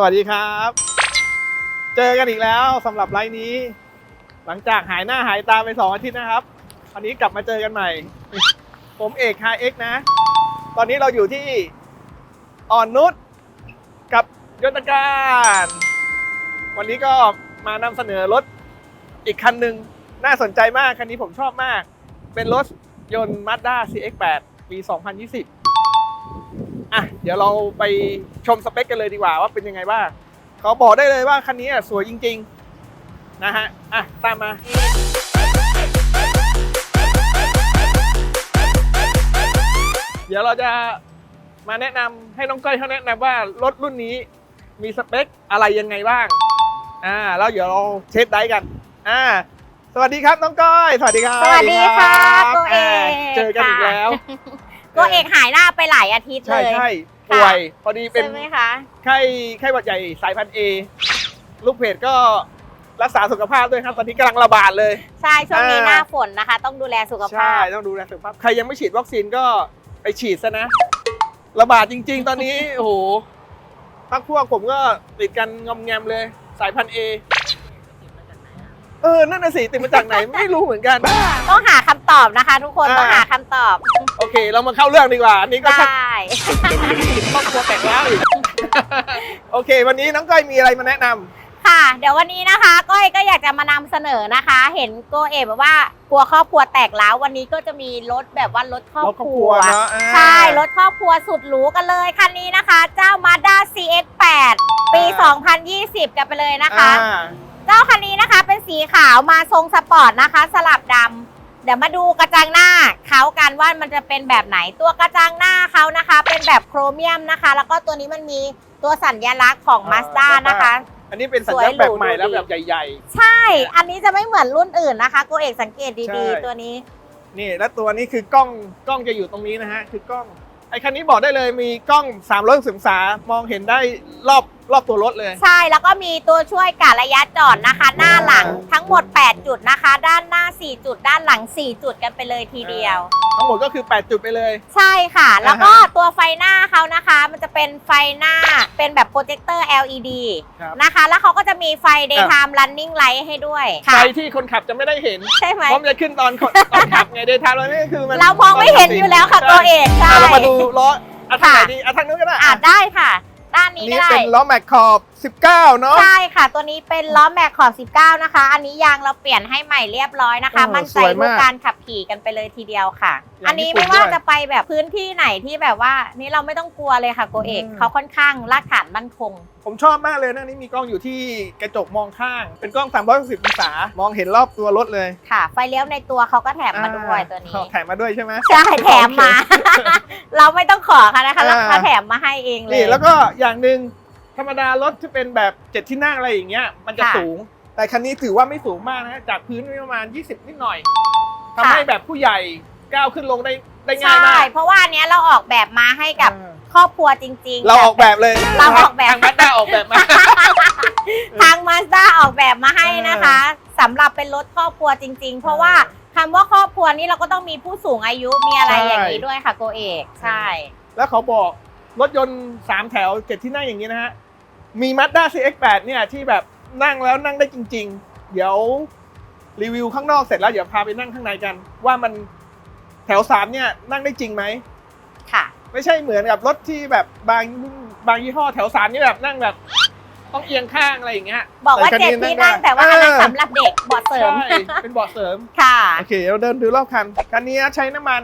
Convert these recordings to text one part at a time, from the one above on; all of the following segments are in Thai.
สวัสดีครับ เจอกันอีกแล้วสำหรับไลฟ์นี้ หลังจากหายหน้าหายตาไปสองอาทิตย์นะครับวันนี้กลับมาเจอกันใหม่ ผมเอกคาเอ็กนะ ตอนนี้เราอยู่ที่อ่อนนุชกับยนตการ วันนี้ก็มานำเสนอรถอีกคันหนึ่งน่าสนใจมาก คันนี้ผมชอบมาก เป็นรถยนต์ Mazda CX-8 ปี 2020 อะเดี๋ยวเราไปชมสเปคกันเลยดีกว่าว่าเป็นยังไงบ้างเขาบอกได้เลยว่าคันนี้อะสวยจริง ๆ นะฮะอะตามมาเดี๋ยวเราจะมาแนะนำให้น้องก้อยเขาแนะนำว่ารถรุ่นนี้มีสเปคอะไรยังไงบ้าง อ่า แล้วเดี๋ยวเราเช็คได้กัน อ่า สวัสดีครับน้องก้อย สวัสดีครับ สวัสดีค่ะรับโกเอกาเจอกันอีกแล้ว ตัวเอกหายหน้าไปหลายอาทิตย์เลใช่ยใช่ป่วยพอดีเป็นใช่ไหมคะ ไข้ไข้หวัดใหญ่สายพันธุ์เอลูกเพจก็รักษาสุขภาพด้วยครับ ตอนนี้กำลังระบาดเลย ใช่ช่วงนี้อ่าหน้าฝนนะคะ ต้องดูแลสุขภาใช่ พ ต้องดูแลสุขภาพ ใครยังไม่ฉีดวัคซีนก็ไปฉีดซะนะ ระบาดจริง ๆ ตอนนี้ โอ้โหพักพวกผมก็ติดกันงอมแงมเลย สายพันธุ์เอ เออ นั่นน่ะสิติดมาจากไหนไม่รู้เหมือนกัน ต้องหาคำตอบนะคะ ทุกคนอ่า ต้องหาคำตอบโอเค เรามาเข้าเรื่องดีกว่า อันนี้ก็ไดชัก้ครอบครัวแตกแล้วอีก โอเค วันนี้น้องก้อยมีอะไรมาแนะนำ ค่ะ เดี๋ยววันนี้นะคะก้อยก็อยากจะมานำเสนอนะคะ เห็นโกเอกแบบว่ากลัวครอบครัวแตกแล้ววันนี้ก็จะมีรถแบบว่ารถครอบรถครอบคครัรัววเนอะอ่า ใช่รถครอบครัวสุดหรูกันเลยคันนี้นะคะ เจ้า Mazda CX-8 ปี 2020 กันไปเลยนะคะ อ่า เจ้าคันนี้นะคะเป็นสีขาวมาทรงสปอร์ตนะคะ สลับดำเดี๋ยวมาดูกระจังหน้าเขากันว่ามันจะเป็นแบบไหนตัวกระจังหน้าเขานะคะ เป็นแบบโครเมียมนะคะ แล้วก็ตัวนี้มันมีตัวสัญลักษณ์ของอ่า Mazda นะคะ อันนี้เป็นสัญลักษณ์แบบใหม่แล้วสวยหรูแบบใหญ่ใช่ อันนี้จะไม่เหมือนรุ่นอื่นนะคะโกเอกสังเกตใช่ดีๆตัวนี้ๆนี่แล้วตัวนี้คือกล้องกล้องจะอยู่ตรงนี้นะฮะคือกล้องไอ้คันนี้บอกได้เลยมีกล้อง 360องศามองเห็นได้รอบ รอบตัวรถเลย ใช่แล้วก็มีตัวช่วยกะระยะจอดนะคะ หน้าหลังทั้งหมด 8 จุดนะคะ ด้านหน้า 4 จุด ด้านหลัง 4 จุดกันไปเลยทีเดียว ทั้งหมดก็คือ 8 จุดไปเลย ใช่ค่ะ แล้วก็อ่าฮะตัวไฟหน้าเขานะคะ มันจะเป็นไฟหน้าเป็นแบบโปรเจคเตอร์ LED ครับนะคะ แล้วเขาก็จะมีไฟ daytime running light ให้ด้วยใคค่ะรที่คนขับจะไม่ได้เห็นใช่ไหมเพราะมันจะขึ้นตอนคนตอนขับไงเดทามแล้วนี่คือมันเรามองไม่เห็นอยู่แล้วค่ะตัวเอกใช่ อะเรามาดูล้ออะทางไหนค่ะดีอะทางนู้นก็ได้อะอะได้ค่ะ ด้านนี้ก็ได้ เป็นล้อแม็กขอบ 19 เนาะ ใช่ค่ะ ตัวนี้เป็นล้อแม็กขอบ 19 นะคะ อันนี้ยางเราเปลี่ยนให้ใหม่เรียบร้อยนะคะเออมั่นใจสวยมากรูปการขับขี่กันไปเลยทีเดียวค่ะ อย่างอันนี้ญี่ปุ่ไม่นว่าด้วยจะไปแบบพื้นที่ไหนที่แบบว่า นี่เราไม่ต้องกลัวเลยค่ะโกเอกอืม เขาค่อนข้างรากฐานมั่นคง ผมชอบมากเลยนะนี่มีกล้องอยู่ที่กระจกมองข้าง เป็นกล้อง 360องศา มองเห็นรอบตัวรถเลยค่ะ ไฟเลี้ยวในตัวเขาก็แถมมาด้วยตัวนี้ อ่าแถมมาด้วยใช่ไหม ใช่แถมมาโอเคเราไม่ต้องขอค่ะนะคะแล้วอ่าเขาแถมมาให้เองเลยนี่แล้วก็อย่างหนึ่ง ธรรมดารถที่เป็นแบบเจ็ดที่นั่งอะไรอย่างเงี้ยมันจะค่ะ สูง แต่คันนี้ถือว่าไม่สูงมากนะจากพื้นประมาณ 20 นิดหน่อยทำค่ะให้แบบผู้ใหญ่ก้าวขึ้นลงได้ได้ง่ายใช่ มากเพราะว่าอันเนี้ยเราออกแบบมาให้กับอ่าครอบครัวจริง ๆ เราออกแบบเลยเราออกแบบ ทางบัตด้าออกแบบมา ทางมาสด้าออกแบบมาให้นะคะสำหรับเป็นรถครอบครัวจริง ๆ เพราะว่าคำว่าครอบครัวนี้เราก็ต้องมีผู้สูงอายุมีอะไรใช่ อย่างนี้ด้วยค่ะโกเอก ใช่ แล้วเขาบอกรถยนต์3แถวเจ็ดที่นั่งอย่างนี้นะฮะ มี Mazda CX-8 เนี่ยที่แบบนั่งแล้วนั่งได้จริง ๆ เดี๋ยวรีวิวข้างนอกเสร็จแล้วเดี๋ยวพาไปนั่งข้างในกัน ว่ามันแถว3เนี่ยนั่งได้จริงไหมค่ะ ไม่ใช่เหมือนกับรถที่แบบบางบางยี่ห้อแถว3นี่แบบนั่งแบบ ต้องเอียงข้างอะไรอย่างเงี้ยบอกว่าคันเจ็ดนี้ที่นั่งได้แต่ว่าอันนั้นเออสำหรับเด็กเบาะเสริม ใช่เป็นเบาะเสริม ค่ะ โอเคเราเดินดูรอบคัน คันนี้ใช้น้ำมัน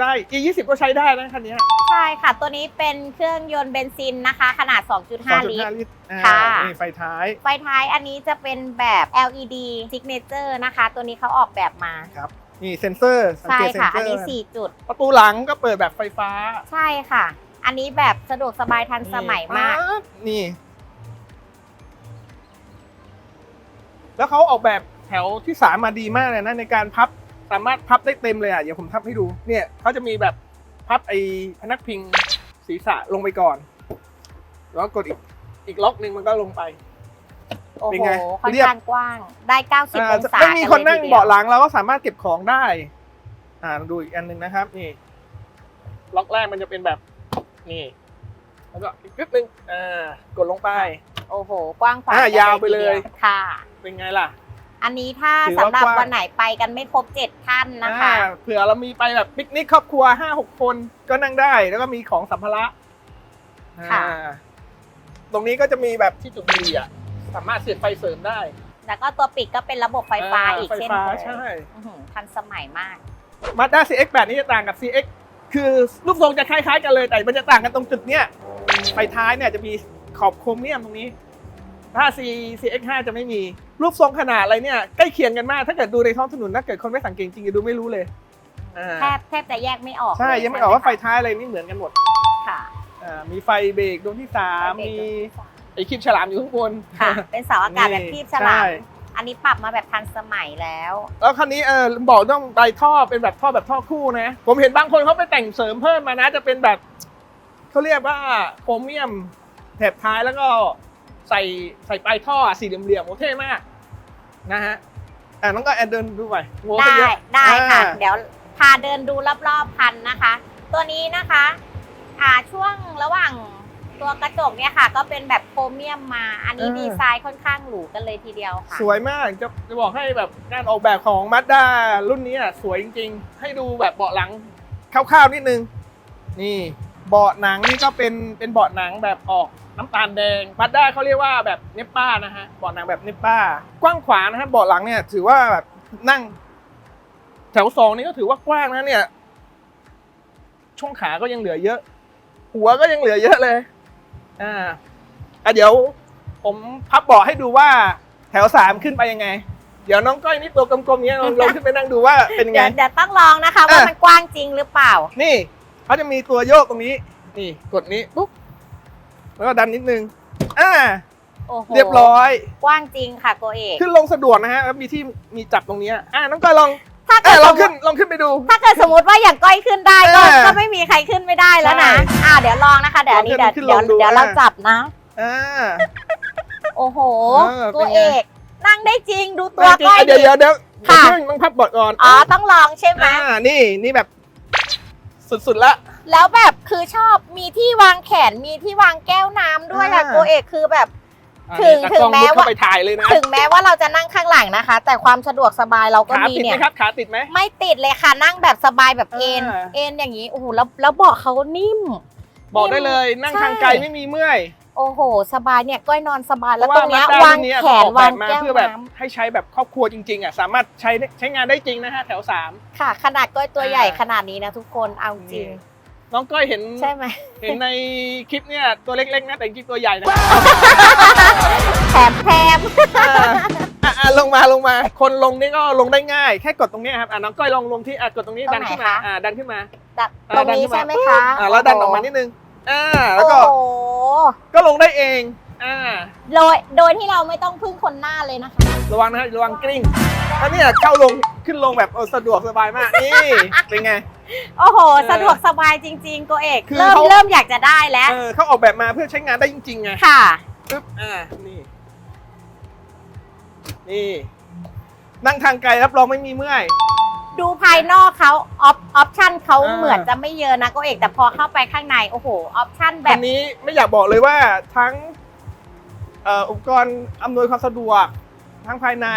ได้ E20 ก็ใช้ได้นะคันนี้ใช่ค่ะ ตัวนี้เป็นเครื่องยนต์เบนซินนะคะ ขนาด 2.5 ลิตร2.5ลิตรอ่าค่ะนี่ไฟท้าย ไฟท้ายอันนี้จะเป็นแบบ LED signature นะคะ ตัวนี้เขาออกแบบมาครับนี่เซ็นเซอร์สังใช่เกตเซ็นค่ะเซอัอนร์นี้ 4 จุด ประตูหลังก็เปิดแบบไฟฟ้า ใช่ค่ะ อันนี้แบบสะดวกสบายทันสมัยมากปั๊บนี่ แล้วเขาออกแบบแถวที่สามมาดีมากเลยนะในการพับ สามารถพับได้เต็มเลยอะเดี๋ยวผมทับให้ดูเนี่ยเขาจะมีแบบพับไอ้พนักพิงศีรษะลงไปก่อน แล้วกดอีกอีกล็อกหนึ่งมันก็ลงไปโอ้เป็นโหไงค่อนเรียบ ข้างกว้าง ได้ 90อ่าองศาไม่มีคนนั่งกัลยทีดียวเบาะหลังเราก็สามารถเก็บของได้ อ่าดูอีกอันหนึ่งนะครับ นี่ ล็อกแรกมันจะเป็นแบบนี่แล้วก็อีกนิดนึงอ่ากดลงไป โอ้โห กว้างขวางอะกันยาวไปเลยทีดีวค่ะ เป็นไงล่ะ อันนี้ถ้าถือสำว่าหรับกว้าง วันไหนไปกันไม่ครบเจ็ดท่านนะคะ อ่าเผื่อเรามีไปแบบปิกนิกครอบครัวห้าหกคนก็นั่งได้แล้วก็มีของสัมภาระค่ะ อ่าตรงนี้ก็จะมีแบบที่จุดบุหรี่อะ สามารถเสียบไฟเสริมได้แล้วก็ตัวปิดก็เป็นระบบไฟฟ้าอีกไฟเช่นฟ้าเคยใช่อื้อหือทันสมัยมาก มาด้า CX แบบนี้จะต่างกับ CX คือรูปทรงจะคล้ายๆกันเลยแต่มันจะต่างกันตรงจุดเนี้ยไฟท้ายเนี่ยจะมีขอบโครเมียมตรงนี้ ถ้า C CX 5 จะไม่มีรูปทรงขนาดอะไรเนี่ยใกล้เคียงกันมาก ถ้าเกิดดูในท้องถนนถ้าเกิดคนไม่สังเกตจริงจะดูไม่รู้เลยอ่าแทบแทบจะแยกไม่ออกใช่เลยังไม่ออกว่าไฟใช่หท้ายอะไรนี่เหมือนกันหมดค่ะอ่ามีไฟเบรกดวงที่สามไฟเบรกมีดวงที่สาม ไอคลิปฉลามอยู่ข้างบนค่ะ เป็นเสาอากาศแบบคีบฉลามใช่อันนี้ปรับมาแบบทันสมัยแล้วแล้วคันนี้เออบอกต้องไปท่อเป็นแบบท่อแบบท่อคู่นะ ผมเห็นบางคนเขาไปแต่งเสริมเพิ่มมานะ จะเป็นแบบเขาเรียกว่าโครเมียมแถบท้ายแล้วก็ ใส่ใส่ปลายท่อสี่เหลี่ยมๆโอเท่มากนะฮะอ่าน้องก็แอนเดินดูไปโว้ได้เยอะได้ค่ะ อ่า เดี๋ยวพาเดินดูรอบๆคันนะคะ ตัวนี้นะคะอ่าช่วงระหว่างตัวกระจกเนี่ยค่ะ ก็เป็นแบบโครเมียมมา อันนี้ดีไซน์ค่อนข้างหรูกันเลยทีเดียวค่ะ สวยมากจะจะบอกให้แบบการออกแบบของมาด้ารุ่นนี้อะสวยจริงๆ ให้ดูแบบเบาะหลังคร่าวๆนิดนึง นี่เบาะหนังนี่ก็เป็นเป็นเบาะหนังแบบออก น้ำตาลแดงมาด้าเขาเรียกว่าแบบเนปป้านะฮะเบาะหนังแบบเนปป้ากว้างขวางนะฮะเบาะหลังเนี่ย ถือว่าแบบนั่ง แถวสองนี่ก็ถือว่ากว้างนะเนี่ย ช่วงขาก็ยังเหลือเยอะ หัวก็ยังเหลือเยอะเลย อ่าอะเดี๋ยวผมพับเบาะให้ดูว่าแถวสามขึ้นไปยังไง เดี๋ยวน้องก้อยนี่ตัวกลมๆเนี้ยลองลองขึ้นไปนั่งดูว่าเป็นยังไง เดี๋ยวเดี๋ยวต้องลองนะคะ ว่าอะมันกว้างจริงหรือเปล่า นี่เขาจะมีตัวโยกตรงนี้ นี่กดนี้ปุ๊บ แล้วก็ดันนิดนึงอ่าโอ้โหเรียบร้อย กว้างจริงค่ะโกเอกขึ้นลงสะดวกนะฮะแล้วมีที่มีจับตรงเนี้ยอ่าน้องก้อยลองถ้าเอเกิอดลสองมมขึ้นติลองขึ้นไปดู ถ้าเกิดสมมติว่าอย่างก้อยขึ้นได้ก็เออก็ไม่มีใครขึ้นไม่ได้แล้วนะใช่อ่าเดี๋ยวลองนะคะเดี๋ยวอันนี้ลองเดี๋ยวขึ้นเดี๋ยวลองดูเดี๋ยวเราอะ จับนะ อ่า โอ้โหเออโกเป็นไงเอกนั่งได้จริงดูตัวจริงก้อยอะเดี๋ยวดิ เดี๋ยวเดี๋ยวค่ะ เดี๋ยวเพิ่งต้องพับเบาะก่อนอ๋อต้องลองใช่ไหม อ่านี่นี่แบบ สุดๆละ แล้วแบบคือชอบมีที่วางแขนมีที่วางแก้วน้ำด้วยอะอ่า โกเอกคือแบบ อะถึงนี่ถึงตากล้อแม้มุดเข้าว่า ไปถ่ายเลยนะถึงแม้ว่าเราจะนั่งข้างหลังนะคะ แต่ความสะดวกสบายเราก็ขามีติดไหเนี่มย ครับขาติดไหม ไม่ติดเลยค่ะนั่งแบบสบายแบบเอ็นอ่าเอ็นอย่างนี้โอ้โหแล้วแล้วเบาะเขานิ่ม บอกได้เลยนั่งใช่ทางไกลไม่มีเมื่อยโอ้โห สบายเนี่ยก้อยนอนสบายเพแล้วราะตรว่างเนี้ย Mazda วางรุ่นเนี้ยแขเขาอนอกแบวางบมาแก้วเพื่อแบบน้ให้ใช้แบบครอบครัวจริงๆอะสามารถใช้ได้ใช้งานได้จริงนะฮะแถวสามำค่ะ ขนาดก้อยตัวอ่าใหญ่ขนาดนี้นะทุกคนเอาจริงน้ องก้อยเห็นใช่ไหมเห็นในคลิปเนี่ยตัวเล็กๆนะแต่จริงๆตัวใหญ่นะแถมแถมอ่าอะอะลงมาลงมา คนลงนี่ก็ลงได้ง่าย แค่กดตรงเนี้ยครับอะน้องก้อยลองลงที่อะกดตรงนี้ดันขึ้นมาอ่าดันขึ้นมาดักอ่าตรงนี้ดันขึ้นมาใช่ไหมคะอ่าแล้วดันออกมานิดนึงอ่าแล้วโอ้ก็โหก็ลงได้เองอ่าโดยโดยที่เราไม่ต้องพึ่งคนหน้าเลยนะคะ ระวังนะฮะระวังกลิ้งแล้วเนี่ยเข้าลงขึ้นลงแบบเออสะดวกสบายมากนี่เป็นไง โอ้โหเออสะดวกสบายจริงๆโกเอกคือเริ่มเขาเริ่มอยากจะได้แล้วเออเขาออกแบบมาเพื่อใช้งานได้จริงๆไงค่ะปึ๊บอ่านี่ นี่ นั่งทางไกลรับรองไม่มีเมื่อยดูภายนอกเขาออปออปชั่นเขาอ่าเหมือนจะไม่เยอะนะโกเอกแต่พอเข้าไปข้างในโอ้โหออปชั่นแบอับนนี้ไม่อยากบอกเลยว่าทั้งเอ่ออุปกรณ์อำนวยความสะดวก ทั้งภายใน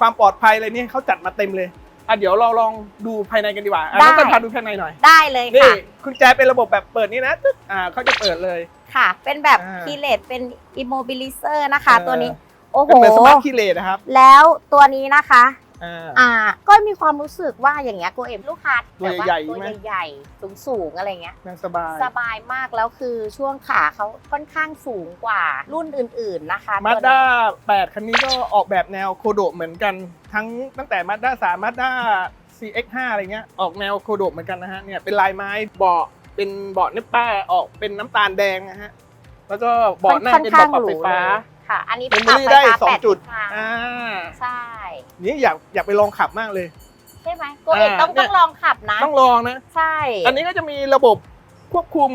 ความปลอดภัยอะไรนี่เขาจัดมาเต็มเลยอะเดี๋ยวเราลองดูภายในกันดีกว่าอะได้ น้องต้นพาดูภายในหน่อยได้เลยนี่ค่ะ คุณแจเป็นระบบแบบเปิดนี่นะตึ๊ดอ่าเขาจะเปิดเลย ค่ะ เป็นแบบอ่าคีเลตเป็นอิโมบิลิเซอร์นะคะ เออ ตัวนี้ โอ้โห เป็นเหมือนสมาร์ทคีย์เลสนะครับ แล้วตัวนี้นะคะ อ่าอ่าก็มีความรู้สึกว่าอย่างเงี้ยโกเอ็มลูกค้าตัวแบบาใหญ่ๆตัวไหมใหญ่ๆสูงสูงๆอะไรเงี้ยนั่งสบายสบายมากแล้วคือช่วงขาเขาค่อนข้างสูงกว่ารุ่นอื่น ๆนะคะมาตัวด้านี้8คันนี้ก็ออกแบบแนวโคโดเหมือนกัน ทั้งตั้งแต่มาด้า3มาด้า CX5 อะไรเงี้ยออกแนวโคโดเหมือนกันนะฮะเนี่ยเป็นลายไม้เบาะเป็นเบาะเนปป้าออกเป็นน้ำตาลแดงนะฮะแล้วก็เบาะหน้าค่อนเป็นข้างเบาะปรับหไฟรูฟ้าเลย ค่ะ อันนี้เมมโมปรับรี่ไฟได้ฟ้าสองแปจุดทิศทางอ่าใช่ นี่อยากอยากไปลองขับมากเลย ใช่ไหมโกเอ็มอ่าต้องเนี่ยต้องลองขับนะ ต้องลองนะ ใช่อันนี้ก็จะมีระบบควบคุม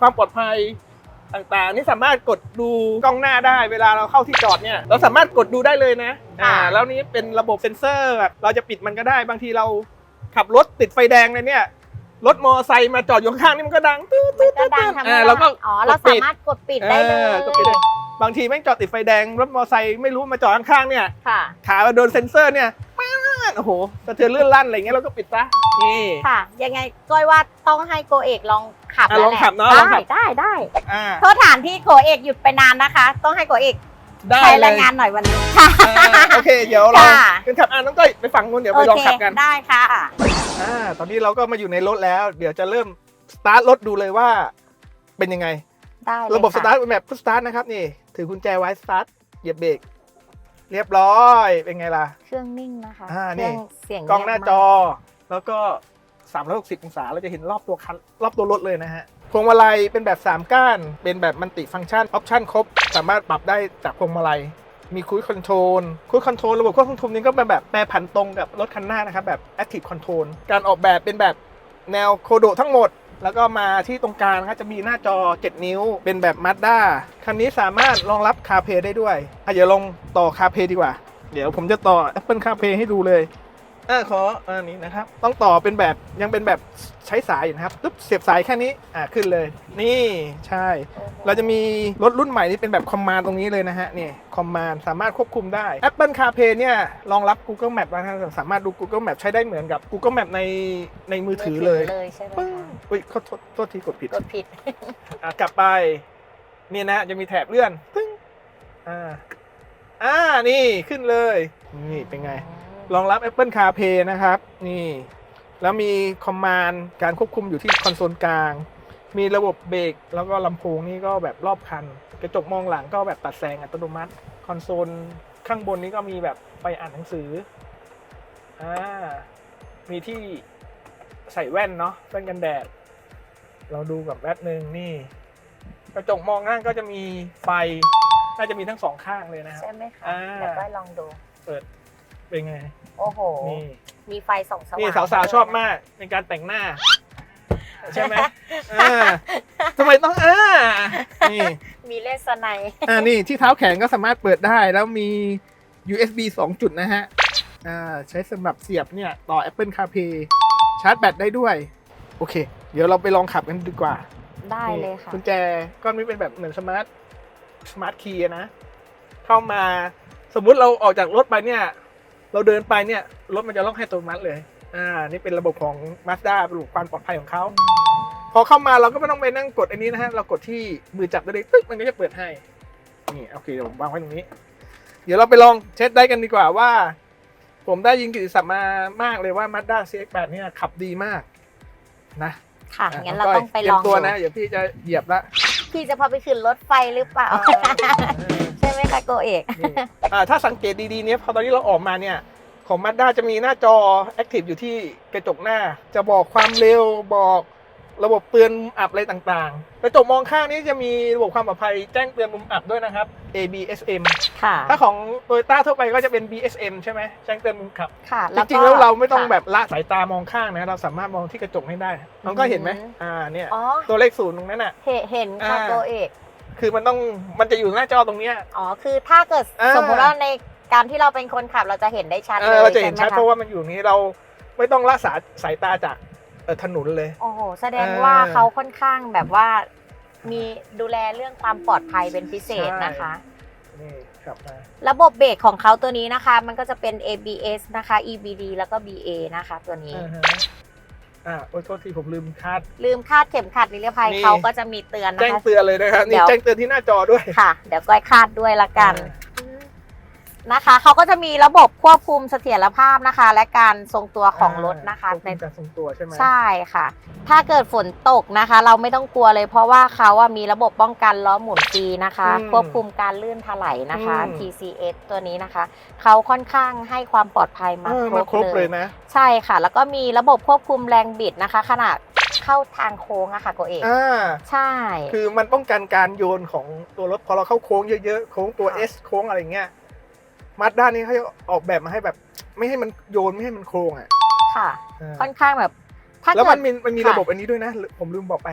ความปลอดภัยต่างๆ นี่สามารถกดดูกล้องหน้าได้เวลาเราเข้าที่จอดเนี่ย เราสามารถกดดูได้เลยนะอ่าแล้วนี้เป็นระบบเซ็นเซอร์แบบเราจะปิดมันก็ได้บางทีเราขับรถติดไฟแดงเลยเนี่ย รถมอไซค์มาจอดอยู่ข้างๆนี่มันก็ดังตื้อมันก็ดังทำอ่าให้เราก็อ๋อเรากดปิดสามารถกดปิดได้เลเออยกดปิดได้บางทีแม่งจอดติดไฟแดงรถมอไซค์ไม่รู้มาจอดข้างๆเนี่ย ค่ะขาโดนเซ็นเซอร์เนี่ยป๊าดโอ้โหสะเทือนเลื่อนลั่นอะไรเงี้ยเราก็ปิดซะนี่ ค่ะ ยังไงก้อยว่าต้องให้โกเอกลองขับอะแล้วลองแหละขับเนอะลองขัได้บได้ได้ อ่า โทษฐานที่โกเอกหยุดไปนานนะคะ ต้องให้โกเอก ได้ใช้เลรายยงานหน่อยวันนี้ค่ะ อ่าโอเค เดี๋ยวเราค่ะเป็นขับอ่าน้องก้อยไปฝั่งนู้นเดี๋ยวไปโอลองเคขับกันได้ค่ะ อ่าตอนนี้เราก็มาอยู่ในรถแล้ว เดี๋ยวจะเริ่มสตาร์ทรถดูเลยว่า เป็นยังไง ได้เลยระบบสค่ตาร์ทเป็นแบบพุชสตาร์ทนะครับนี่ ถือกุญแจไว้สตาร์ทเหยียบเบรกเรียบร้อยเป็นไงล่ะ เครื่องนิ่งนะคะอ่าเคนี่ รื่องเสียงกล้องหน้าเยบมจอ แล้วก็ 360 องศาเราจะเห็นรอบตัวคันรอบตัวรถเลยนะฮะ พวงมาลัยเป็นแบบ 3 ก้าน เป็นแบบมันติฟังก์ชัน ออปชันครบ สามารถปรับได้จากพวงมาลัย มีคุ i คอนโทรลคุ i คอนโทรลระบบควบคุมทุมนี้ก็เป็นแบบแปรผันตรงกับรถคันหน้านะครับ แบบ Active Control การออกแบบเป็นแบบแนวโคโดทั้งหมด แล้วก็มาที่ตรงกลางนะครับจะมีหน้าจอ 7 นิ้ว เป็นแบบ Mazda คันนี้สามารถรองรับ CarPlay ได้ด้วยอะเดี๋ยวลองต่อ CarPlay ดีกว่า เดี๋ยวผมจะต่อ Apple CarPlay ให้ดูเลย อ่าขออันนี้นะครับ ต้องต่อเป็นแบบยังเป็นแบบใช้สายอยู่นะครับปึ๊บเสียบสายแค่นี้อ่าขึ้นเลย นี่ใช่ เราจะมีรถรุ่นใหม่ที่เป็นแบบคอมมานด์ตรงนี้เลยนะฮะนี่คอมมานด์สามารถควบคุมได้ Apple CarPlay เนี่ยรองรับ Google Map นะฮะสามารถดู Google Map ใช้ได้เหมือนกับ Google Map ในในมือถือเลยเลยใช่ไหมปึ้งคะอุ้ยขอโทษโทษทีกดผิดกดผิดอะกลับไปเนี่ยนะจะมีแถบเลื่อนปึ้งอ่าอ่านี่ขึ้นเลย นี่เป็นไง รองรับ Apple CarPlay นะครับ นี่ แล้วมีคอมมานด์การควบคุมอยู่ที่คอนโซลกลาง มีระบบเบรกแล้วก็ลำโพงนี่ก็แบบรอบคัน กระจกมองหลังก็แบบตัดแสงอัตโนมัติ คอนโซลข้างบนนี้ก็มีแบบไปอ่านหนังสืออ่ามีที่ใส่แว่นเนาะแว่นกันแดด เราดูกับแว่นหนึ่งนี่ กระจกมองข้างก็จะมีไฟน่าจะมีทั้งสองข้างเลยนะครับใช่ไหมคะอ่า เดี๋ยวก้อยลองดู เปิดเป็นไง โอ้โห นี่มีไฟส่องสว่างนี่สาวๆชอบมากในการแต่งหน้า ใช่ไหมอ่าทำไมต้องอ่านี่มีเลสไนด์อ่านี่ที่เท้าแขนก็สามารถเปิดได้แล้วมี USB 2 จุดนะฮะอ่าใช้สำหรับเสียบเนี่ย ต่อ Apple CarPlay ชาร์จแบตได้ด้วย โอเค เดี๋ยวเราไปลองขับกันดีกว่าได้เลยค่ะกุญแจก้อนนี้เป็นแบบเหมือนสมาร์ทสมาร์ทคีย์นะ เข้ามาสมมุติเราออกจากรถไปเนี่ย เราเดินไปเนี่ยรถมันจะล็อกให้อัตโนมัติเลยอ่านี่เป็นระบบของ Mazda เป็นระบบความปลอดภัยของเขาพอเข้ามาเราก็ไม่ต้องไปนั่งกดอันนี้นะฮะเรากดที่มือจับได้เลยปึ๊กมันก็จะเปิดให้นี่โอเคเดี๋ยวผมวางไว้ตรงนี้ เดี๋ยวเราไปลองเช็ดได้กันดีกว่าว่า ผมได้ยินกิตติศัพท์มามากเลยว่า Mazda CX-8 เนี่ยขับดีมมากนะค่ะอะงั้นเราก้ยต้องไปเตรีลยอมงตัวดูนะเดี๋ยวพี่จะเหยียบละพี่จะพาไปขึ้นรถไฟหรือเปล่าใช่ ไหมคะโกเอกนี่อ่าถ้าสังเกตดีๆเนี่ยพอตอนนี้เราออกมาเนี่ยของ Mazda จะมีหน้าจอ Active อยู่ที่กระจกหน้า จะบอกความเร็วบอกระบบเตือนมุมอับอะไรต่างๆ กระจกมองข้างนี้จะมีระบบความปลอดภัยแจ้งเตือนมุมอับด้วยนะครับ ABSM ค่ะ ถ้าของ Toyota ทั่วไปก็จะเป็น BSM ใช่ไหมแจ้งเตือนมุมขับ ค่ะจริงๆแล้วเราไม่ต้องค่ะแบบละสายตามองข้างนะ เราสามารถมองที่กระจกให้ได้น้องก็เห็นไหมอืมอ่าเนี่ยอ๋อตัวเลขศูนย์ตรงนั้นน่ะเห็นเห็นค่ะอ่าโกเอก คือมันต้องมันจะอยู่หน้าจอตรงเนี้ย อ๋อ คือถ้าเกิดอ่าสมมติว่าในการที่เราเป็นคนขับเราจะเห็นได้ชัดเอเลอยเราจะเห็นชัดใไหมคเพราะว่ามันอยู่นี้เราไม่ต้องละสายสายตาจากเอ่อถนนเลย โอ้โห แสดงเออว่าเขาค่อนข้างแบบว่า มีดูแลเรื่องความปลอดภัยเป็นพิเศษนะคะนี่กลับมาระบบเบรกของเขาตัวนี้นะคะ มันก็จะเป็น ABS นะคะ EBD แล้วก็ BA นะคะตัวนี้ อ่าฮะอ่าโอ้ยโทษทีผมลืมคาด ลืมคาดเข็มขัดนิรภัยนี่ เขาก็จะมีเตือนแจ้นะงคะ เตือนเลยนะครับเดี๋นี่ยว แจ้งเตือนที่หน้าจอด้วย ค่ะ เดี๋ยวก้อยคาดด้วยละกัน อ่า นะคะเขาก็จะมีระบบควบคุมเสถียรภาพนะคะ และการทรงตัวของรถนะคะควบในคุมการทรงตัวใช่ไหมใช่ค่ะ ถ้าเกิดฝนตกนะคะ เราไม่ต้องกลัวเลยเพราะว่าเขาอะมีระบบป้องกันล้อหมุนฟรีนะคะอืมควบคุมการลื่นถลายนะคะอืม TCS ตัวนี้นะคะเขาค่อนข้างให้ความปลอดภัยมาเออครมาบครบเลเลยยนะใช่ค่ะ แล้วก็มีระบบควบคุมแรงบิดนะคะ ขนาดเข้าทางโค้งอะค่ะโกเอกอ่าใช่ คือมันป้องกันการโยนของตัวรถพอเราเข้าโค้งเยอะๆ โค้งตัวค่ะ S โค้งอะไรเงี้ย มัดด้านนี้เขาจะออกแบบมาให้แบบ ไม่ให้มันโยนไม่ให้มันโค้งอะค่ะอ่าค่อนข้างแบบถ้าแล้วเกิมัดนมีมันมีค่ะระบบอันนี้ด้วยนะ ผมลืมบอกไป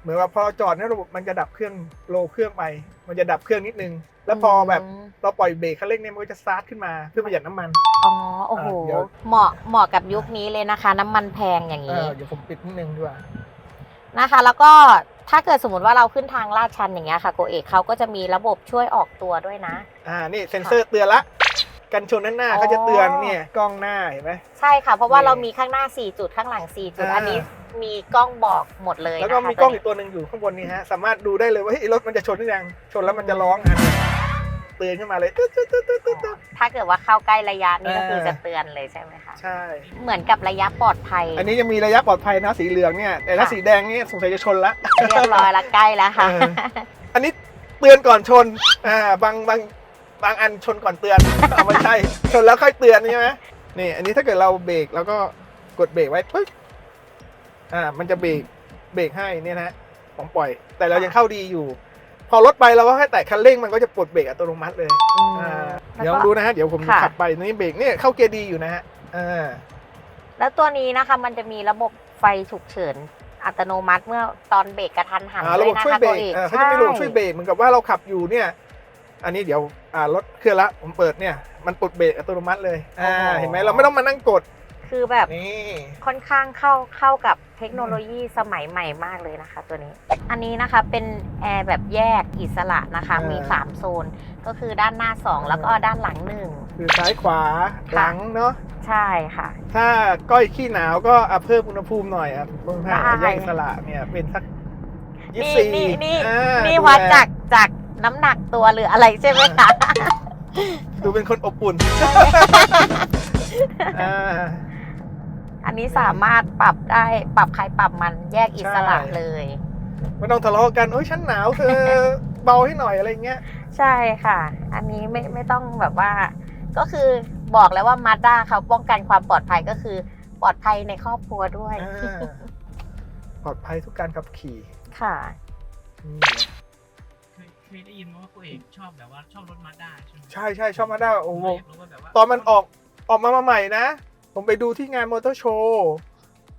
เหมือนว่าพอจอดเนี่ยระบบมันจะดับเครื่องโลเครื่องไป มันจะดับเครื่องนิดนึง แล้วพอแบบมเราปล่อยเบรกคันเร่งเนี่ยมันก็จะสตาร์ทขึ้นมาเพื่อประหยัดน้ำมัน อ๋อ โอ้โหอะเดี๋ยวเหมาะเหมาะกับยุคนี้เลยนะคะ น้ำมันแพงอย่างเอนี้อเดี๋ยวผมปิดนิดนึงดีกว่านะคะ แล้วก็ถ้าเกิดสมมติว่าเราขึ้นทางลาดชันอย่างเงี้ยค่ะโกเอกเขาก็จะมีระบบช่วยออกตัวด้วยนะ อ่า นี่เซ็นเซอร์เตือนละ กันชนด้านหน้าอ๋อ เขาจะเตือนเนี่ยกล้องหน้าเห็นไหม ใช่ค่ะ เพราะว่านี่เรามีข้างหน้า 4 จุดข้างหลัง 4 จุด อ่า อันนี้มีกล้องบอกหมดเลยแล้วก็นะคะมีกล้องตัวอีนี้กตัวหนึ่งอยู่ข้างบนนี้ฮะ สามารถดูได้เลยว่าเฮ้ยรถมันจะชนหรือยัง ชนแล้วมันจะร้องอันนี้เตือนขึ้นมาเลยตึ๊ดตึ๊ดตึ๊ดตึ๊ดตึ๊ดตึ๊ด ถ้าเกิดว่าเข้าใกล้ระยะนี่ก็คือเออ จะเตือนเลยใช่ไหมคะ ใช่ เหมือนกับระยะปลอดภัย อันนี้ยังมีระยะปลอดภัยนะสีเหลืองเนี่ย แต่ถ้าค่ะ สีแดงเนี่ยสงสัยจะชนละ เรียบร้อยละใกล้แล้วค่ะ เออ อันนี้เตือนก่อนชน อ่า บางบาง บางอันชนก่อนเตือน เอาไม่ใช่ชนแล้วค่อยเตือนใช่ไหมนี่ อันนี้ถ้าเกิดเราเบรกแล้วก็กดเบรกไว้ปึ๊บอ่า มันจะเบรกเบรกให้เนี่ยนะผมปล่อย แต่เรายังเข้าดีอยู่ พอรถไปเราก็แค่แตะคันเร่งมันก็จะปลดเบรกอัตโนมัติเลยอ่าเดี๋ยวดูนะฮะเดี๋ยวผมค่ะ ขับไปนี่เบรกเนี่ยเข้าเกียร์ดีอยู่นะฮะอ่า แล้วตัวนี้นะคะมันจะมีระบบไฟฉุกเฉินอัตโนมัติเมื่อตอนเบรกกระทันหันอ่าด้ระวบยบนะช่วยคะเบรตัวกเอกอ่าเขาจะมีระบบช่วยเบรกเหมือนกับว่าเราขับอยู่เนี่ย อันนี้เดี๋ยวอ่ารถเคลื่อนละผมเปิดเนี่ยมันปลดเบรกอัตโนมัติเลยอ่าเห็นไหมเราไม่ต้องมานั่งกดคือแบบนี่ค่อนข้างเข้าเข้ากับเทคโนโลยีสมัยใหม่มากเลยนะคะ ตัวนี้ อันนี้นะคะเป็นแอร์แบบแยกอิสระนะคะอ่ามีมี 3 โซน ก็คือด้านหน้า 2 แล้วก็ด้านหลัง คือซ้ายขวาค่ะหลังเนาะ1 ใช่ค่ะ ถ้าก้อยขี้หนาวก็อะเพิ่มอุณหภูมิหน่อยอะเพิ่มให้ได้ แยกอิสระเนี่ยเป็นสักยี่นี่สี่นี่นี่อ่านี่ดูวัดแลจากจาก น้ำหนักตัวหรืออะไรใช่ไหมคะ ดูเป็นคนอบอุ่นอ่า อันนี้สามารถปรับได้ปรับใครปรับมันแยกอิสระใช่ เลย ไม่ต้องทะเลาะกันโอ้ยฉันหนาวเธอเบาให้หน่อยอะไรเงี้ย ใช่ค่ะ อันนี้ไม่ไม่ต้องแบบว่า ก็คือบอกแล้วว่ามาด้าเขาป้องกันความปลอดภัยก็คือปลอดภัยในครอบครัวด้วย อ่าปลอดภัยทุกการขับขี่ค่ะอืมเค ยเคยได้ยินมาว่าตัวเอกชอบแบบว่าชอบรถมาด้าใช่ไหมใช่ใช่ชอบมาด้าโอ้โหอยากรู้ว่าแบบว่าตอนมันออกออกมามาใหม่นะ ผมไปดูที่งานมอเตอร์โชว์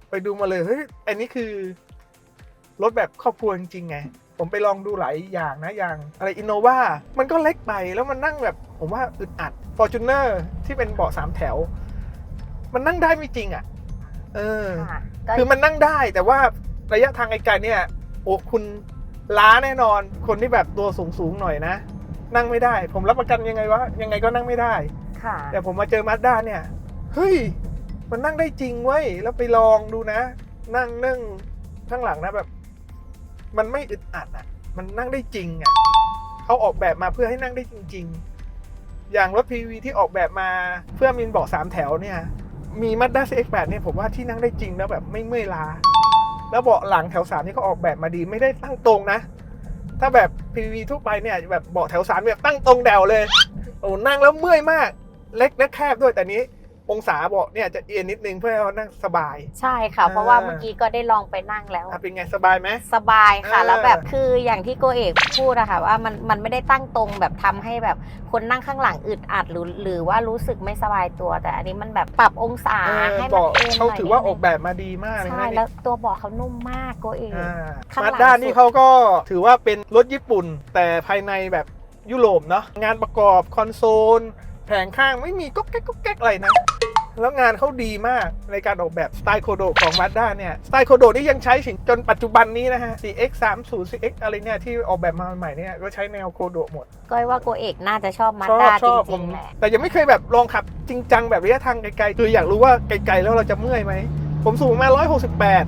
ไปดูมาเลยเฮ้ยอันนี้คือ รถแบบครอบครัวจริงๆไง ผมไปลองดูหลายอย่างนะอย่างอะไรอินโนวามันก็เล็กไปแล้วมันนั่งแบบ ผมว่าอึดอัดฟอร์จูเนอร์ที่เป็นเบาะสามแถว มันนั่งได้ไม่จริงอะ เออ ค่ะก็คือมันนั่งได้แต่ว่าระยะทางไกลๆเนี่ย โอ้คุณ ล้าแน่นอนคนที่แบบตัวสูงๆหน่อยนะ นั่งไม่ได้ ผมรับประกันยังไงวะยังไงก็นั่งไม่ได้ค่ะแต่ผมมาเจอมาสด้าเนี่ยเฮ้ยมันนั่งได้จริงเว้ยแล้วไปลองดูนะ นั่งนั่งข้างหลังนะแบบ มันไม่อึดอัดอะ มันนั่งได้จริงอะเขาออกแบบมาเพื่อให้นั่งได้จริง ๆ อย่างรถ PV ที่ออกแบบมาเพื่อมีเบาะสามแถวเนี่ย มีมาด้า CX8 เนี่ยผมว่าที่นั่งได้จริงแล้วแบบไม่เมื่อยล้า แล้วเบาะหลังแถวสามนี่ก็ออกแบบมาดีไม่ได้ตั้งตรงนะ ถ้าแบบ PV ทั่วไปเนี่ยแบบเบาะแถวสามแบบตั้งตรงแดวเลยโอ้นั่งแล้วเมื่อยมาก เล็กและแคบด้วยแต่นี้ องศาเบาะเนี่ยจะเอียงนิดนึงเพื่อให้เรานั่งสบาย ใช่ค่ะ เพราะว่าเมื่อกี้ก็ได้ลองไปนั่งแล้ว อะเป็นไงสบายไหม สบายค่ะ เออ แล้วแบบคืออย่างที่โกเอกพูดอะค่ะว่ามันมันไม่ได้ตั้งตรงแบบทำให้แบบคนนั่งข้างหลังอึดอัดหรือหรือว่ารู้สึกไม่สบายตัว แต่อันนี้มันแบบปรับองศาเออให้มันเบาะเอ็นหน่เขาอยถือว่านิดอนึอกแบบมาดีมากเลยใช่นะแล้วตัวเบาะเขานุ่มมากโกเอก อ่าข้างหลัมางด้าสุดนี่เขาก็ถือว่าเป็นรถญี่ปุ่น แต่ภายในแบบยุโรปเนาะงานประกอบคอนโซล แผงข้างไม่มีก๊อกแก๊กก๊อกแก๊กอะไรนะ แล้วงานเขาดีมากในการออกแบบสไตล์โคโดของมาด้าเนี่ยสไตล์โคโดนี่ยังใช้ถึงจนปัจจุบันนี้นะฮะ 4x 3 0 4x อะไรเนี่ยที่ออกแบบมาใหม่เนี่ยก็ใช้แนวโคโดหมด ก้อยว่าโกเอกน่าจะชอบมาชอบด้าชจอบผริมงๆแหละแต่ยังไม่เคยแบบลองขับจริงจังแบบระยะทางไกลๆ คืออยากรู้ว่าไกลๆ แล้วเราจะเมื่อยไหม ผมสูงมา 168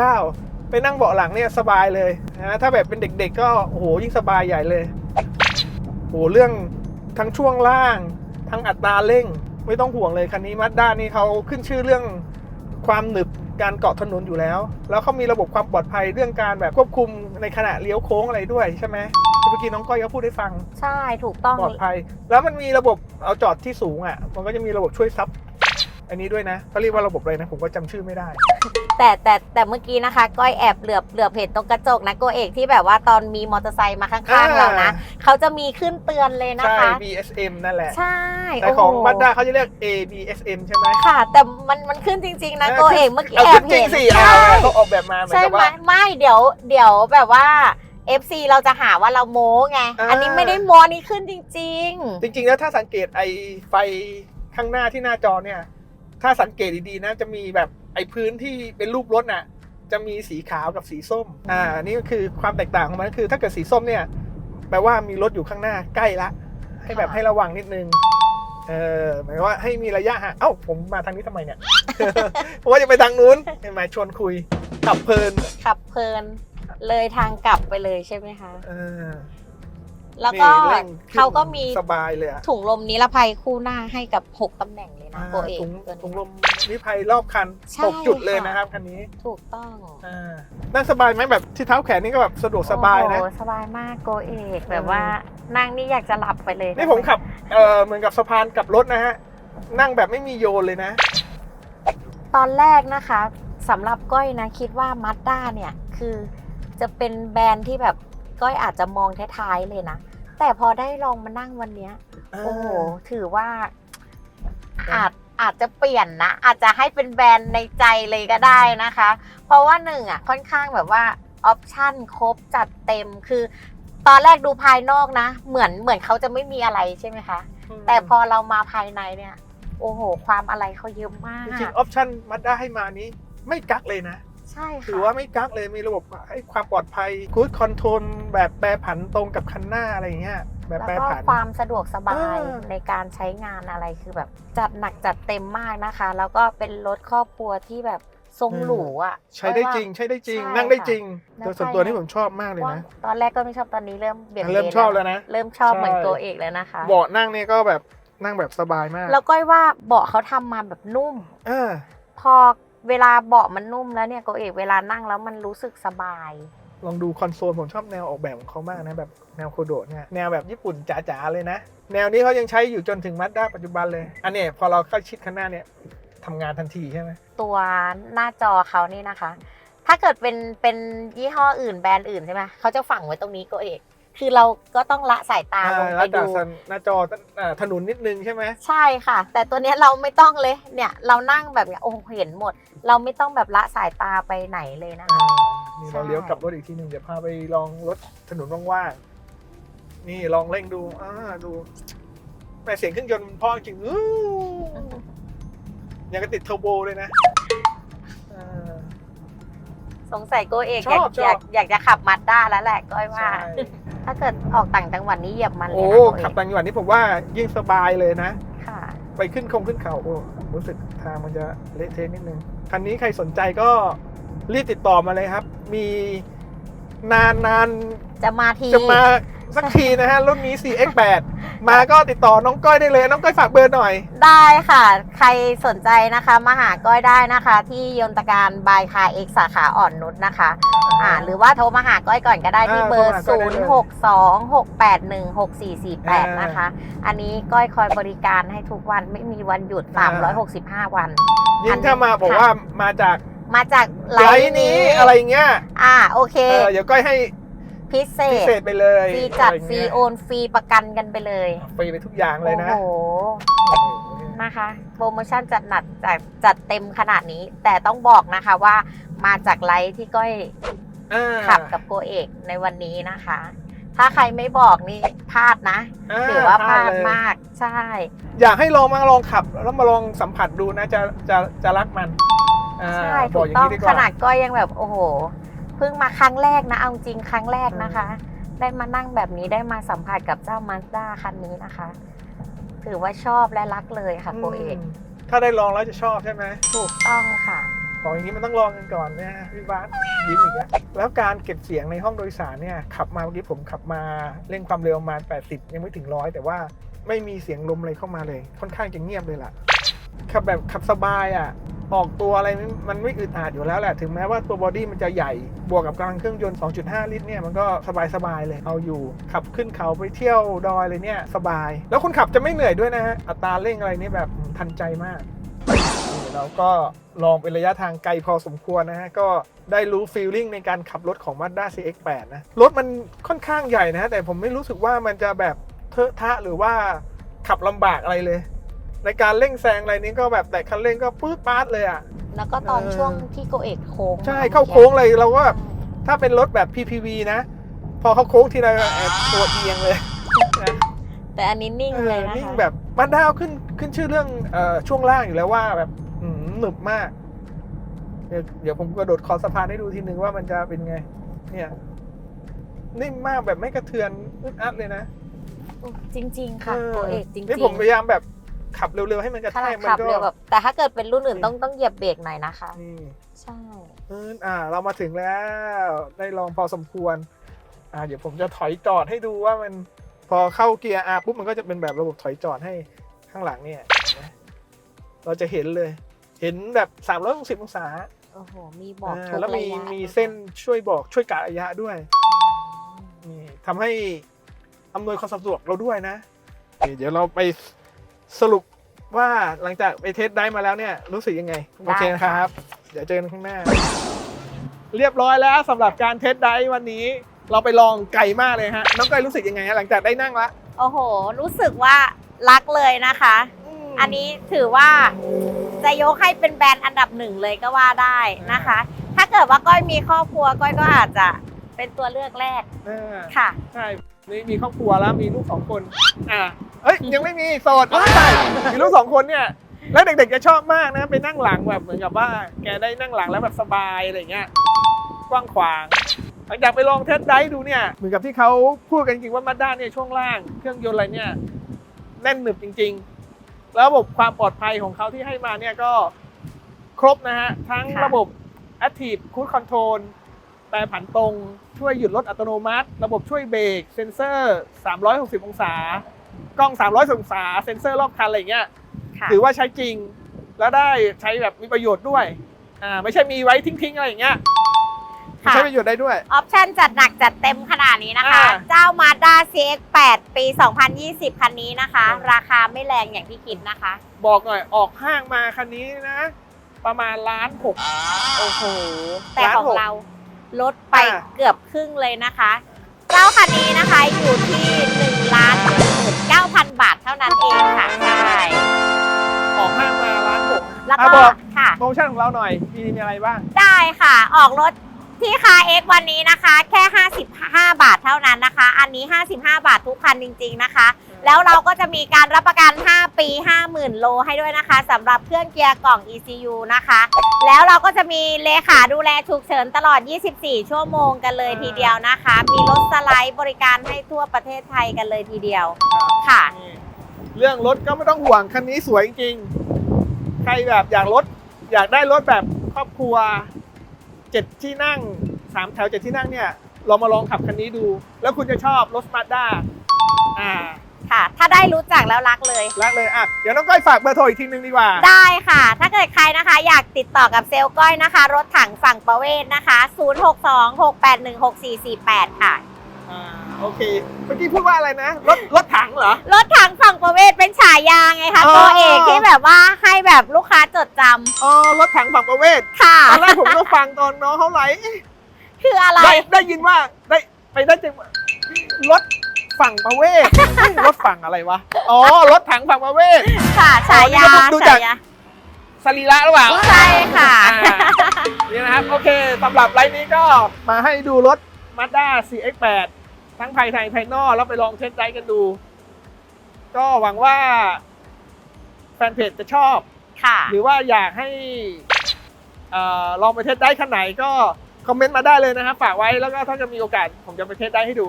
169 ไปนั่งเบาะหลังเนี่ยสบายเลยนะถ้าแบบเป็นเด็กๆ ก็โอ้โหยิ่งสบายใหญ่เลย โอ้โหเรื่องทั้งช่วงล่าง ทั้งอัตราเร่ง ไม่ต้องห่วงเลยคันนี้มาด้านี่เขาขึ้นชื่อเรื่องความหนึบการเกาะถนนอยู่แล้ว แล้วเขามีระบบความปลอดภัยเรื่องการแบบควบคุมในขณะเลี้ยวโค้งอะไรด้วยใช่ไหมที่เมื่อกี้น้องก้อยก็พูดให้ฟัง ใช่ถูกต้องปลอดภัย แล้วมันมีระบบเอาจอดที่สูงอะ มันก็จะมีระบบช่วยซับ อันนี้ด้วยนะเขาเรียกว่าระบบอะไรนะ ผมก็จำชื่อไม่ได้ แต่แต่แต่เมื่อกี้นะคะ ก้อยแอบเหลือบเหลือบเห็นตรงกระจกนะโกเอกที่แบบว่าตอนมีมอเตอร์ไซค์มาข้างๆเรานะเขาจะมีขึ้นเตือนเลยนะใช่ คะ BSM นั่นแหละ ใช่แต่ของโโหบัตด้าเขาจะเรียก ABSM ใช่ไหมค่ะ แต่มันมันขึ้นจริง ๆ นะโกเอกเมื่อกี้เอาแอขึ้บนจริเห็งนสิใช่เอาเขาออกแบบมาเหมือนใช่กับไหมว่า ไม่เดี๋ยวเดี๋ยวแบบว่า FC เราจะหาว่าเราโม้ไง อ่า อันนี้ไม่ได้โม้นี่ขึ้นจริง จริง ๆ แล้วถ้าสังเกตไอ้ไฟข้างหน้าที่หน้าจอเนี่ย ถ้าสังเกตดีๆนะจะมีแบบไอ้พื้นที่เป็นรูปรถน่ะจะมีสีขาวกับสีส้ม อ่า นี่ก็คือความแตกต่างของมันก็คือ ถ้าเกิดสีส้มเนี่ยแปลว่ามีรถอยู่ข้างหน้าใกล้ละ ให้แบบให้ระวังนิดนึง เออหมายว่าให้มีระยะห่างเอ้า ผมมาทางนี้ทำไมเนี่ย เพราะว่าจะไปทางนู้นเห็นไหมชวนคุย ขับเพลินๆขับเพลิน เลยทางกลับไปเลยใช่ไหมคะ เออ แล้วก็นี่ร่งขึ้นเขาก็มีสบายเลยอะถุงลมนิรภัยคู่หน้าให้กับ 6ตำแหน่งเลยนะอ่าโกเอกถุงตัวนี้ถุงลมนิภัยรอบคันใช่หกจุดเลยค่ะ นะครับคันนี้ถูกต้องอ่านั่งสบายไหมแบบที่เท้าแขนนี่ก็แบบสะดวกสบายนะ โอ้โหสบายมากโกเอกแบบว่านั่งนี่อยากจะหลับไปเลยนี่ผมขับเออเหมือนกับสะพานกลับรถนะฮะ นั่งแบบไม่มีโยนเลยนะ ตอนแรกนะคะสำหรับก้อยนะคิดว่ามัดด้าเนี่ย คือจะเป็นแบรนด์ที่แบบก้อยอาจจะมองท้ายๆเลยนะ แต่พอได้ลองมานั่งวันเนี้ย โอ้โหถือว่าอาจอาจจะเปลี่ยนนะ อาจจะให้เป็นแบรนด์ในใจเลยก็ได้นะคะ เพราะว่าหนึ่งอะค่อนข้างแบบว่าออปชั่นครบจัดเต็มคือ ตอนแรกดูภายนอกนะ เหมือนเหมือนเขาจะไม่มีอะไรใช่ไหมคะ แต่พอเรามาภายในเนี่ย โอ้โห ความอะไรเขาเยอะมากจริงๆออปชั่นมาด้าให้มานี้ ไม่กักเลยนะ ใช่ค่ะถือว่าไม่กักเลยมีระบบให้ความปลอดภัยคูดคอนโทรลแบบแปรผันตรงกับคันหน้าอะไรอย่างเงี้ยแบบแล้วแปรก็ผันความสะดวกสบายเออในการใช้งานอะไรคือแบบ จัดหนักจัดเต็มมากนะคะ แล้วก็เป็นรถครอบครัวที่แบบทรงหรูอะ ใช้ได้เพาะว่าจริง ใช้ได้จริงใช่นั่งได้ค่ะจริงแล้วโดยส่วนภายตัวในนี่ผมชอบมากเลยนะ ตอนแรกก็ไม่ชอบตอนนี้เริ่มเบี่ยงเริ่มชอบแล้วนะ เริ่มชอบเหมือนใช่ตัวเอกแล้วนะคะ เบาะนั่งเนี่ยก็แบบนั่งแบบสบายมาก แล้วก้อยว่าเบาะเขาทำมาแบบนุ่ม เออ พอ เวลาเบาะมันนุ่มแล้วเนี่ยโกเอกเวลานั่งแล้วมันรู้สึกสบาย ลองดูคอนโซลผมชอบแนวออกแบบของเขามากนะแบบแนวโคโดะเนี่ยแนวแบบญี่ปุ่นจ๋าๆเลยนะ แนวนี้เขายังใช้อยู่จนถึงมัดด้าปัจจุบันเลย อันเนี้ยพอเราเข้าชิดข้างหน้าเนี่ยทำงานทันทีใช่ไหมตัวหน้าจอเขานี่นะคะ ถ้าเกิดเป็นเป็นยี่ห้ออื่นแบรนด์อื่นใช่ไหมเขาจะฝังไว้ตรงนี้โกเอก คือเราก็ต้องละสายตาลงอ่าไปแล้วดูจากหน้าจออ่าถนนนิดนึงใช่ไหมใช่ค่ะ แต่ตัวเนี้ยเราไม่ต้องเลยเนี่ยเรานั่งแบบเนี้ยโอ้โหเห็นหมด เราไม่ต้องแบบละสายตาไปไหนเลยนะคะอ่านี่เราใช่เลี้ยวกลับรถอีกทีหนึ่งเดี๋ยวพาไปลองรถถนนว่างๆนี่ลองเร่งดูอ่าดูแม่เสียงเครื่องยนต์มันเพราะจริงอู้ยังกระติดเทอร์โบเลยนะอ่าสงสัยโกเอกชอยาอกบชอบอยากอยากจะขับมัดด้าแล้วแหละก้อยว่าใช่ ถ้าเกิดออกต่างจังหวัดนี้เหยียบมันเลยโอ้นะโกเอขับกต่างจังหวัดนี่ผมว่ายิ่งสบายเลยนะ ค่ะ ไปขึ้นคงขึ้นเขาโอ้รู้สึกทางมันจะเละเทะนิดนึงคันนี้ใครสนใจก็รีบติดต่อมาเลยครับ มีนานนานจะมาที ๆจะมา สักทีนะฮะ รุ่นนี้ 4X8 มาก็ติดต่อน้องก้อยได้เลย น้องก้อยฝากเบอร์หน่อย ได้ค่ะ ใครสนใจนะคะมาหาก้อยได้นะคะ ที่ยนตการบายคาเอ็กสาขาอ่อนนุชนะคะอ่าหรือว่าโทรมาหาก้อยก่อนก็ได้ที่อ่าเบอร์โทรมาหาก้อยได้เลย0 6 2 6 8 1 6 4 4 8 นะคะ อันนี้ก้อยคอยบริการให้ทุกวันไม่มีวันหยุด 365 วันยิ่งถ้ามาบอกว่ามาจากมาจากไลไลฟ์น์นี้นี้อะไรเงี้ย อ่าโอเคเออเดี๋ยวก้อยให้ พิเศพิษเศษไปเลยฟรีจัดอะไเงี้ยฟรีโอนฟรีประกันกันไปเลย ฟรีไปทุกอย่างเลยนะโอ้โห นะคะ โปรโมชั่นจัดหนักจัดจัดเต็มขนาดนี้ แต่ต้องบอกนะคะว่ามาจากไลฟ์ที่ก้อยอ่าขับกับโกเอกในวันนี้นะคะ ถ้าใครไม่บอกนี่พลาดนะถือว่าพลาดเลยมากใช่ อยากให้ลองมาลองขับ แล้วมาลองสัมผัสดูนะจะจะจะรักมันอ่าใช่บถูอกกอย่างต้องนี้ดีกขว่านาดก้อยยังแบบโอ้โหเพิ่งมาครั้งแรกนะ เอาจริงครั้งแรกนะคะ ได้มานั่งแบบนี้ได้มาสัมผัสกับเจ้ามาสด้าคันนี้นะคะ ถือว่าชอบและรักเลยค่ะโกเอกมถ้าได้ลองแล้วจะชอบใช่ไหมถูกต้องค่ะของอย่างนี้มันต้องลองกันก่อนนะฮะพี่บาสยิ้มอีกแล้วแล้วการเก็บเสียงในห้องโดยสารเนี่ยขับมาเมื่อกี้ผมขับมาเร่งความเร็วประมาณ 80 ยังไม่ถึงร้อยแต่ว่าไม่มีเสียงลมอะไรเข้ามาเลย ค่อนข้างจะเงียบเลยล่ะ ขับแบบขับสบายอะ ออกตัวอะไรมันไม่อึดอัดอยู่แล้วแหละ ถึงแม้ว่าตัวบอดี้มันจะใหญ่ บวกกับกำลังเครื่องยนต์ 2.5 ลิตรเนี่ย มันก็สบายๆเลย เอาอยู่ ขับขึ้นเขาไปเที่ยวดอยเลยเนี่ย สบาย แล้วคนขับจะไม่เหนื่อยด้วยนะฮะ อัตราเร่งอะไรนี่แบบทันใจมากเราก็ลองเป็นระยะทางไกลพอสมควรนะฮะ ก็ได้รู้ฟีลลิ่งในการขับรถของ Mazda CX-8 นะ รถมันค่อนข้างใหญ่นะ แต่ผมไม่รู้สึกว่ามันจะแบบเทอะทะหรือว่าขับลำบากอะไรเลย ในการเร่งแซงอะไรนี้ก็แบบแต่คันเร่งก็ปื๊ดปาดเลยอะ แล้วก็ตอนเออช่วงที่โกเอกโค้งใช่เข้าโค้งเลยเราก็แบบถ้าเป็นรถแบบ PPV นะ พอเข้าโค้งทีไรก็แอบตัวเอียงเลยนะแต่อันนี้นิ่งเลยนะคะนิ่งแบบบ้านดาวขึ้นขึ้นชื่อเรื่องเอ่อช่วงล่างอยู่แล้วว่าแบบอืมหนึบมากเดี๋ยวเดี๋ยวผมกระโดดคอสะพานให้ดูทีนึงว่ามันจะเป็นไง เนี่ยนิ่มมากแบบไม่กระเทือนอึดอัดเลยนะ จริง ๆ ค่ะเออโกเอกจริงนี่ผมพยายามแบบ ขับเร็วๆให้มันกระขแทนาดกมันขับก็เร็วแบบแต่ถ้าเกิดเป็นรุ่นอื่นต้องต้องเหยียบเบรกหน่อยนะคะ นี่ใช่ เอออ่า เรามาถึงแล้วได้ลองพอสมควร อ่า เดี๋ยวผมจะถอยจอดให้ดูว่ามันพอเข้าเกียร์ R ปุ๊บมันก็จะเป็นแบบระบบถอยจอดให้ข้างหลังเนี่ยนะเราจะเห็นเลย เห็นแบบ 360 องศา โอ้โห มีบอกอ่าทุกแล้วระมียะมีนะคะเส้นช่วยบอกช่วยกะระยะด้วยนี่ทำให้อำนวยความสะดวกเราด้วยนะนี่เดี๋ยวเราไป สรุปว่าหลังจากไปเทสได้มาแล้วเนี่ยรู้สึกยังไง โอเคนะครับ เดี๋ยวเจอกันข้างหน้า เรียบร้อยแล้วสำหรับการเทสได้วันนี้ เราไปลองไก่มากเลยฮะน้องก้อยรู้สึกยังไงฮะหลังจากได้นั่งละโอ้โห รู้สึกว่ารักเลยนะคะมอันนี้ถือว่าจะยกให้เป็นแบรนด์อันดับหนึ่งเลยก็ว่าได้นะคะ ถ้าเกิดว่าก้อยมีครอบครัวก้อยก็อาจจะเป็นตัวเลือกแรกอ่าค่ะใช่ นี่มีครอบครัวแล้วมีลูกสองคน อ่าเอ้ยยังไม่มีโสดไม่ใช่มีลูกสองคนเนี่ยแล้วเด็กๆจะชอบมากนะไปนั่งหลังแบบเหมือนกับว่า แกได้นั่งหลังแล้วแบบสบายอะไรเงี้ยกว้างขวางหลังจากไปลองเทสไดดูเนี่ยเหมือนกับที่เขาพูดกันจริงว่ามาด้าเนี่ยช่วงล่างเครื่องยนต์อะไรเนี่ยแน่นหนึบจริง ๆ แล้วระบบความปลอดภัยของเขาที่ให้มาเนี่ยก็ครบนะฮะ ทั้งระบบ Active Cruise Control แปรผันตรง ช่วยหยุดรถอัตโนมัติ ระบบช่วยเบรก เซ็นเซอร์ 360 องศา กล้อง300องศา เซ็นเซอร์รอบคันอะไรอย่างเงี้ยค่ะถือว่าใช้จริง แล้วได้ใช้แบบมีประโยชน์ด้วย อ่า ไม่ใช่มีไว้ทิ้งๆ อะไรอย่างเงี้ยค่ะใช้ประโยชน์ได้ด้วย ออปชั่นจัดหนักจัดเต็มขนาดนี้นะคะอ่าเจ้า Mazda CX-8 ปี 2020 คันนี้นะคะอืมราคาไม่แรงอย่างที่คิดนะคะ บอกหน่อยออกห้างมาคันนี้นะ ประมาณล้านหกโอ้โหแต่ล้านของหกเรา ลดไปอ่าเกือบครึ่งเลยนะคะ เจ้าคันนี้นะคะอยู่ที่1ล้าน9,000บาทเท่านั้นเองค่ะใช่ออกห้างมาล้านหกแล้วอะก็บอกค่ะโปรโมชั่นของเราหน่อยมีมีอะไรบ้าง ได้ค่ะ ออกรถ ที่คาเอ็กวันนี้นะคะ แค่ 55 บาทเท่านั้นนะคะ อันนี้ 55 บาททุกคันจริง ๆนะคะ แล้วเราก็จะมีการรับประกัน 5 ปี 50,000 โลให้ด้วยนะคะสำหรับเครื่องเกียร์กล่อง ECU นะคะ แล้วเราก็จะมีเลขาดูแลฉุกเฉินตลอด 24 ชั่วโมงกันเลยทีเดียวนะคะ มีรถสไลด์บริการให้ทั่วประเทศไทยกันเลยทีเดียวค่ะนี่เรื่องรถก็ไม่ต้องห่วงคันนี้สวยจริงๆใครแบบอยากรถอยากได้รถแบบครอบครัว เจ็ดที่นั่งสามแถวเจ็ดที่นั่งเนี่ยลองมาลองขับคันนี้ดู แล้วคุณจะชอบรถมาด้าอ่าค่ะ ถ้าได้รู้จักแล้วรักเลย รักเลยอะเดี๋ยวน้องก้อยฝากเบอร์โทรอีกทีนึงดีกว่า ได้ค่ะ ถ้าเกิดใครนะคะ อยากติดต่อกับเซลล์ก้อยนะคะ รถถังฝั่งประเวศนะคะ 0626816448 ค่ะอ่า โอเค เมื่อกี้พูดว่าอะไรนะ รถรถถังเหรอ รถถังฝั่งประเวศเป็นฉายาไงคะอ๋อ ตัวเอกที่แบบว่าให้แบบลูกค้าจดจอ๋อ รถถังฝั่งประเวศำค่ะ ตอนแรกผมก็ฟังตอนน้องเขาไหลฟ์เอ๊ะคืออะไร ได้ได้ยินว่าได้ไปได้จังรถฝั่งประเวศเฮ้ยรถฝั่งอะไรวะ อ๋อ รถถังฝั่งประเวศ ค่ะฉายาอ๋อนี่ก็ดูจาก ฉายาสรีระหรือเปล่าใช่ค่ะ อ่านี่นะครับ โอเคสำหรับไลฟ์นี้ก็มาให้ดูรถ Mazda CX-8 ทั้งภายในภายนอกแล้วไปลองเทสไดรฟ์กันดู ก็หวังว่าแฟนเพจจะชอบ ค่ะ หรือว่าอยากให้เอ่อลองไปเทสได้คันไหนก็คอมเมนต์มาได้เลยนะครับฝากไว้แล้วก็ถ้าจะมีโอกาสผมจะไปเทสได้ให้ดู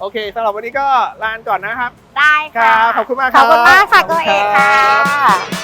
โอเคสำหรับวันนี้ก็ลาก่อนนะครับ ได้คค่ะรับขอบคุณมากคขรัอบบคุณมากค่ะขอบตัวณเอกรัค่ะบสวัสดี